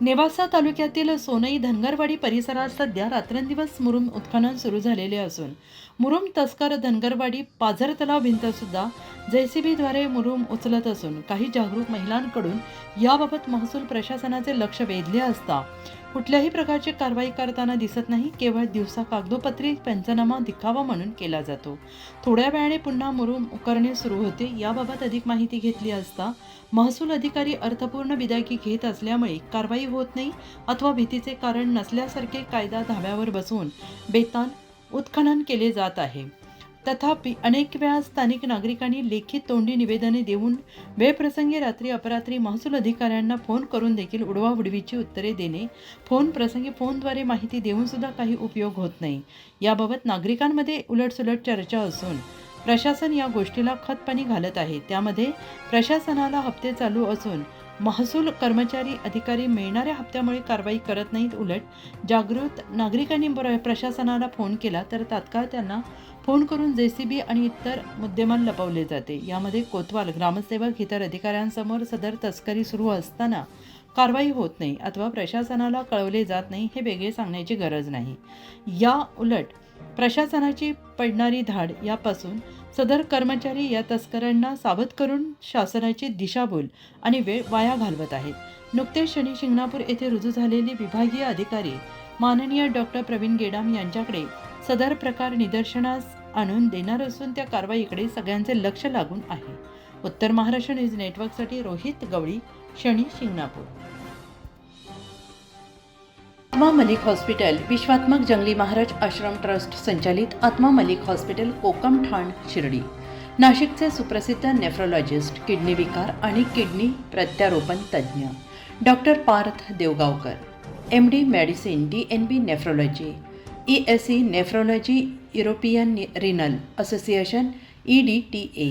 नेवासा तालुक्यातील सोनई धनगरवाडी परिसरात सध्या रात्रंदिवस मुरुम उत्खनन सुरू झालेले असून मुरुम तस्कर धनगरवाडी पाझर तलाव भिंतसुद्धा जेसीबीद्वारे मुरुम उचलत असून काही जागरूक महिलांकडून याबाबत महसूल प्रशासनाचे लक्ष वेधले असता कुठल्याही प्रकारची कारवाई करताना दिसत नाही केवळ दिवसा कागदोपत्री पंचनामा दिखावा म्हणून केला जातो. थोड्या वेळाने पुन्हा मुरुम उकरणे सुरू होते. याबाबत अधिक माहिती घेतली असता महसूल अधिकारी अर्थपूर्ण विदायकी घेत असल्यामुळे कारवाई होत नाही अथवा भीतीचे कारण नसल्यासारखे कायदा धाब्यावर बसवून बेतान उत्खनन केले जात आहे. तथापि अनेक वेळा स्थानिक नागरिकांनी लेखी तोंडी निवेदने देऊन वेळप्रसंगी रात्री अपरात्री महसूल अधिकाऱ्यांना फोन करून देखील उडवाउडवीची उत्तरे देणे फोन प्रसंगी फोनद्वारे माहिती देऊनसुद्धा काही उपयोग होत नाही. याबाबत नागरिकांमध्ये उलटसुलट चर्चा असून प्रशासन या गोष्टीला खतपाणी घालत आहे. त्यामध्ये प्रशासनाला हप्ते चालू असून महसूल कर्मचारी अधिकारी मिळणाऱ्या हप्त्यामुळे कारवाई करत नाहीत उलट. जागृत नागरिकांनी प्रशासनाला फोन केला तर तात्काळ त्यांना फोन करून जे सी बी आणि इतर मुद्देमाल लपवले जाते. यामध्ये कोतवाल ग्रामसेवक इतर अधिकाऱ्यांसमोर सदर तस्करी सुरू असताना कारवाई होत नाही अथवा प्रशासनाला कळवले जात नाही हे वेगळे सांगण्याची गरज नाही. या उलट प्रशासनाची पडणारी धाड यापासून सदर कर्मचारी या तस्करांना सावध करून शासनाची दिशाभूल आणि वेळ वाया घालवत आहेत. नुकतेच शनी शिंगणापूर येथे रुजू झालेले विभागीय अधिकारी माननीय डॉक्टर प्रवीण गेडाम यांच्याकडे सदर प्रकार निदर्शनास आणून देणार असून त्या कारवाईकडे सगळ्यांचे लक्ष लागून आहे. उत्तर महाराष्ट्र न्यूज नेटवर्कसाठी रोहित गवळी शनी शिंगणापूर. आत्मा मलिक हॉस्पिटल विश्वात्मक जंगली महाराज आश्रम ट्रस्ट संचालित आत्मा मलिक हॉस्पिटल कोकम ठाण शिर्डी. नाशिकचे सुप्रसिद्ध नेफ्रोलॉजिस्ट किडनी विकार आणि किडनी प्रत्यारोपण तज्ज्ञ. Doctor Parth Deogaonkar M D medicine D N B nephrology E S C nephrology European renal association E D T A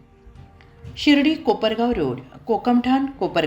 Shirdi Kopargaon road Kokamthan Kopargaon.